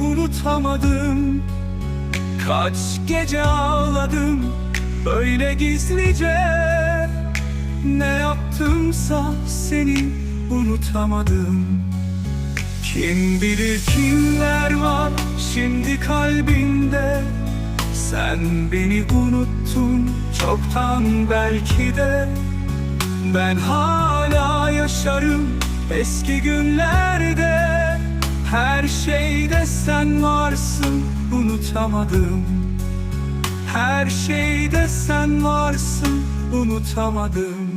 unutamadım. Kaç gece ağladım böyle gizlice. Ne yaptımsa seni unutamadım. Kim bilir kimler var şimdi kalbinde. Sen beni unuttun çoktan belki de. Ben hala yaşarım eski günlerde Her şeyde sen varsın unutamadım. Her şeyde sen varsın unutamadım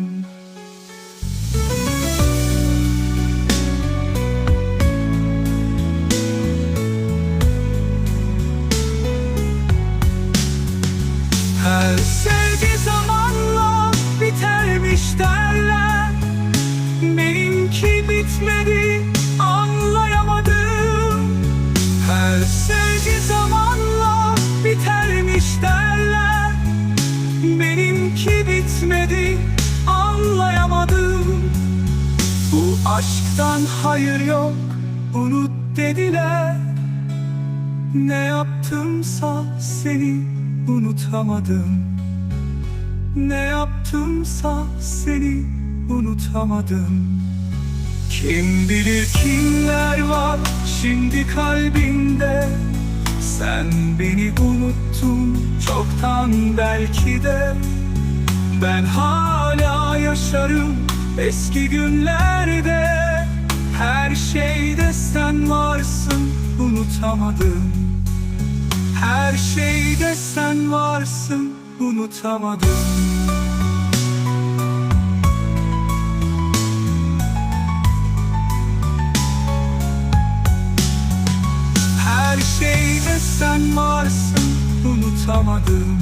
aşktan hayır yok unut dediler. Ne yaptımsa seni unutamadım. Ne yaptımsa seni unutamadım. Kim bilir kimler var şimdi kalbinde? Sen beni unuttun çoktan belki de. Ben hala yaşarım eski günlerde Her şeyde sen varsın unutamadım. Her şeyde sen varsın unutamadım. Her şeyde sen varsın unutamadım